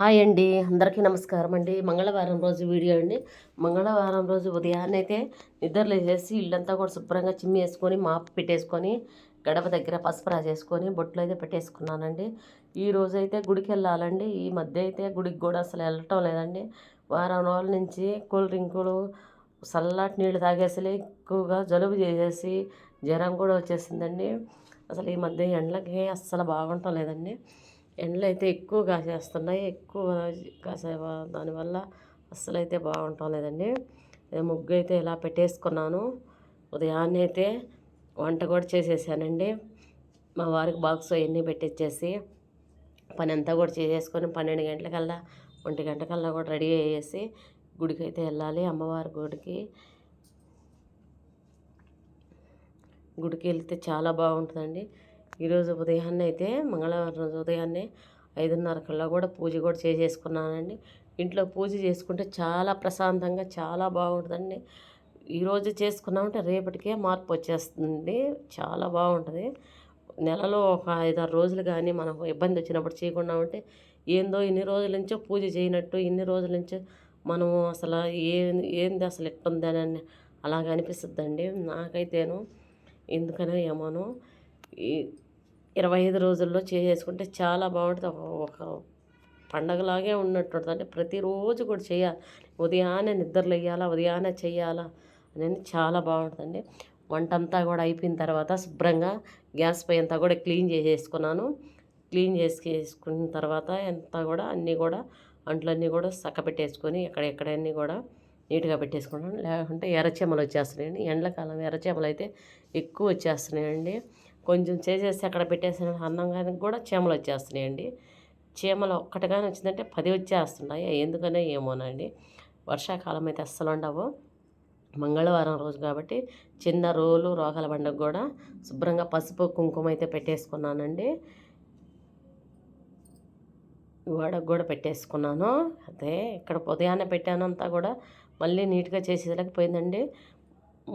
Hi అండి అందరికీ నమస్కారం అండి. మంగళవారం రోజు వీడియో అండి. మంగళవారం రోజు ఉదయాన్నే అయితే నిద్రలు వేసేసి ఇల్లంతా కూడా శుభ్రంగా చిమ్మి వేసుకొని మాపు పెట్టేసుకొని గడప దగ్గర పసుపు రాసేసుకొని బొట్లు అయితే పెట్టేసుకున్నానండి. ఈ రోజైతే గుడికి వెళ్ళాలండి ఈ మధ్య అయితే గుడికి కూడా అసలు వెళ్ళటం లేదండి. వారం రోజుల నుంచి కూల్ డ్రింకులు చల్లటి నీళ్ళు తాగేసలే ఎక్కువగా జలుబు చేసేసి జ్వరం కూడా వచ్చేసిందండి. అసలు ఈ మధ్య ఎండలకి అస్సలు బాగుంటం లేదండి. ఎండలు అయితే ఎక్కువ కాసేస్తున్నాయి ఎక్కువ కాసే దానివల్ల అస్సలు అయితే బాగుంటాం లేదండి. ముగ్గు అయితే ఇలా పెట్టేసుకున్నాను. ఉదయాన్నే అయితే వంట కూడా చేసేసానండి. మా వారికి బాక్స్ అవన్నీ పెట్టించేసి పని అంతా కూడా చేసేసుకొని పన్నెండు గంటలకల్లా ఒంటి గంటకల్లా కూడా రెడీ అయ్యేసి గుడికి అయితే వెళ్ళాలి. అమ్మవారి గుడికి గుడికి వెళ్తే చాలా బాగుంటుందండి. ఈరోజు ఉదయాన్నే అయితే మంగళవారం రోజు ఉదయాన్నే ఐదున్నర కల్లా కూడా పూజ కూడా చేసేసుకున్నానండి. ఇంట్లో పూజ చేసుకుంటే చాలా ప్రశాంతంగా చాలా బాగుంటుందండి. ఈరోజు చేసుకున్నామంటే రేపటికే మార్పు వచ్చేస్తుంది చాలా బాగుంటుంది. నెలలో ఒక ఐదారు రోజులు కానీ మనకు ఇబ్బంది వచ్చినప్పుడు చేయకుండా ఉంటే ఏందో ఇన్ని రోజుల నుంచో పూజ చేయనట్టు ఇన్ని రోజుల నుంచో మనము అసలు ఏ ఏంది అసలు ఎట్టుంది అని అలాగ అనిపిస్తుందండి నాకైతేను. ఎందుకనో ఏమోను. ఈ ఇరవై ఐదు రోజుల్లో చేసుకుంటే చాలా బాగుంటుంది. ఒక పండగలాగే ఉన్నట్టు అంటే ప్రతిరోజు కూడా చేయాలి. ఉదయాన్నే నిద్రలు వేయాలా ఉదయాన్నే చేయాలా అనేది చాలా బాగుంటుందండి. వంట అంతా కూడా అయిపోయిన తర్వాత శుభ్రంగా గ్యాస్ పై అంతా కూడా క్లీన్ చేసేసుకున్నాను. క్లీన్ చేసుకున్న తర్వాత అంతా కూడా అన్నీ కూడా అంట్లన్నీ కూడా చక్క పెట్టేసుకొని ఎక్కడెక్కడన్నీ కూడా నీట్గా పెట్టేసుకున్నాను. లేకుంటే ఎర్రచేమలు వచ్చేస్తున్నాయండి. ఎండాకాలం ఎర్రచేమలు అయితే ఎక్కువ వచ్చేస్తున్నాయండి. కొంచెం చేసేసి అక్కడ పెట్టేసిన అన్నం కూడా చీమలు వచ్చేస్తున్నాయండి. చీమలు ఒక్కటిగానే వచ్చిందంటే పది వచ్చేస్తున్నాయి. ఎందుకనే ఏమోనండి. వర్షాకాలం అయితే అస్సలు ఉండవు. మంగళవారం రోజు కాబట్టి చిన్న రోలు రోగాల పండుగ కూడా శుభ్రంగా పసుపు కుంకుమ అయితే పెట్టేసుకున్నానండి. గోడకు కూడా పెట్టేసుకున్నాను. అదే ఇక్కడ ఉదయాన్నే పెట్టానంతా కూడా మళ్ళీ నీట్గా చేసేలేకపోయిందండి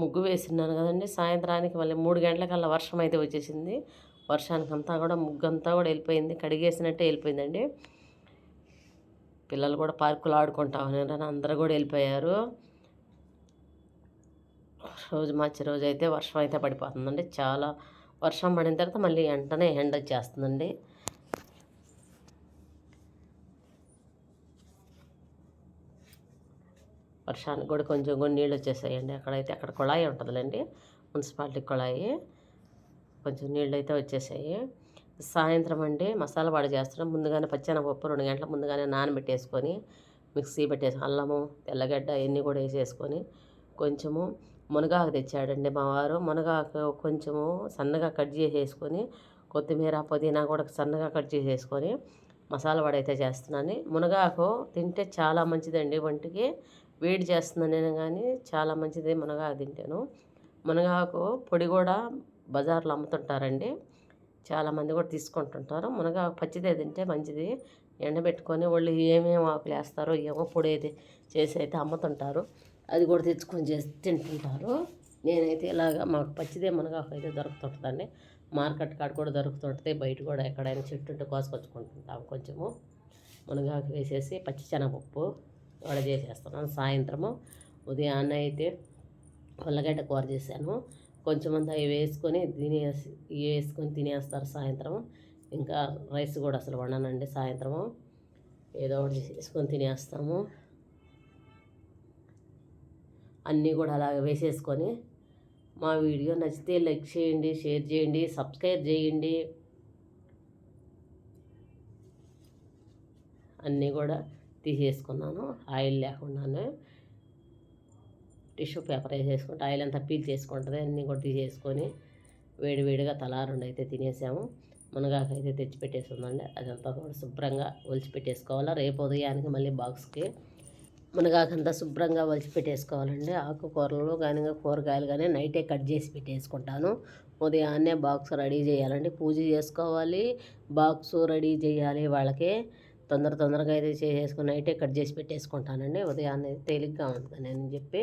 ముగ్గు వేసినాను కదండి. సాయంత్రానికి మళ్ళీ మూడు గంటలకల్లా వర్షం అయితే వచ్చేసింది. వర్షానికి అంతా కూడా ముగ్గు అంతా కూడా వెళ్ళిపోయింది. కడిగేసినట్టే వెళ్ళిపోయిందండి. పిల్లలు కూడా పార్కులు ఆడుకుంటా ఉన్నారని అందరూ కూడా వెళ్ళిపోయారు. రోజు మార్చి రోజు అయితే వర్షం అయితే పడిపోతుందండి. చాలా వర్షం పడిన తర్వాత మళ్ళీ వెంటనే ఎండ వచ్చేస్తుందండి. వర్షానికి కూడా కొంచెం కొన్ని నీళ్ళు వచ్చేసాయండి. అక్కడైతే అక్కడ కుళాయి ఉంటుందిలేండి. మున్సిపాలిటీ కుళాయి. కొంచెం నీళ్ళు అయితే వచ్చేసాయి. సాయంత్రం అండి మసాలా వాడి చేస్తున్నాం. ముందుగానే పచ్చెనపప్పు రెండు గంటల ముందుగానే నానబెట్టేసుకొని మిక్సీ పెట్టేసి అల్లము తెల్లగడ్డ ఇవన్నీ కూడా వేసేసుకొని కొంచెము మునగాకు తెచ్చాడండి మా వారు. మునగాకు కొంచెము సన్నగా కట్ చేసేసుకొని కొత్తిమీర పుదీనా కూడా సన్నగా కట్ చేసేసుకొని మసాలా వడ అయితే చేస్తున్నాను. మునగాకు తింటే చాలా మంచిదండి ఒంటికి వేడి చేస్తుందనే కానీ చాలా మంచిది మునగాకు తింటాను. మునగాకు పొడి కూడా బజార్లో అమ్ముతుంటారండి. చాలామంది కూడా తీసుకుంటుంటారు. మునగాకు పచ్చిదే తింటే మంచిది. ఎండబెట్టుకొని వాళ్ళు ఏమేమి ఆకులు వేస్తారో ఏమో పొడి అయితే చేసి అయితే అమ్ముతుంటారు. అది కూడా తెచ్చుకొని చేసి తింటుంటారు. నేనైతే ఇలాగ మాకు పచ్చిదే మునగాకు అయితే దొరుకుతుంటుందండి. మార్కెట్ కాడ కూడా దొరుకుతుంటుంది. బయట కూడా ఎక్కడైనా చెట్టు ఉంటే కోసుకొచ్చుకుంటుంటాం కొంచెము. మునగాకు వేసేసి పచ్చి శనగపప్పు వడ చేసేస్తున్నాను సాయంత్రము ఉదయాన్నే అయితే ఉల్లగడ్డ కూర చేశాను. కొంచెం అంతా అవి వేసుకొని తినేసి వేసుకొని తినేస్తారు సాయంత్రం ఇంకా రైస్ కూడా అసలు వండనండి సాయంత్రము. ఏదో ఒకటి వేసుకొని తినేస్తాము. అన్నీ కూడా అలా వేసేసుకొని మా వీడియో నచ్చితే లైక్ చేయండి షేర్ చేయండి సబ్స్క్రైబ్ చేయండి. అన్నీ కూడా తీసేసుకున్నాను ఆయిల్ లేకుండానే టిష్యూ పేపర్ వేసేసుకుంటే ఆయిల్ అంతా పీల్ చేసుకుంటుంది అన్నీ కూడా తీసేసుకొని వేడివేడిగా తలా రెండు అయితే తినేసాము. మునగాకు అయితే తెచ్చి పెట్టేసిందండి. అదంతా కూడా శుభ్రంగా ఒలిచి పెట్టేసుకోవాలా. రేపు ఉదయానికి మళ్ళీ బాక్స్కి మునగాకంతా శుభ్రంగా ఒలిచి పెట్టేసుకోవాలండి. ఆకుకూరలు కానీ కూరగాయలు కానీ నైటే కట్ చేసి పెట్టేసుకుంటాను. ఉదయాన్నే బాక్స్ రెడీ చేయాలండి. పూజ చేసుకోవాలి. బాక్స్ రెడీ చేయాలి వాళ్ళకి. తొందర తొందరగా అయితే చేసేసుకుని నైటే కట్ చేసి పెట్టేసుకుంటానండి. ఉదయాన్నే తేలిగ్గా ఉంటుందని చెప్పి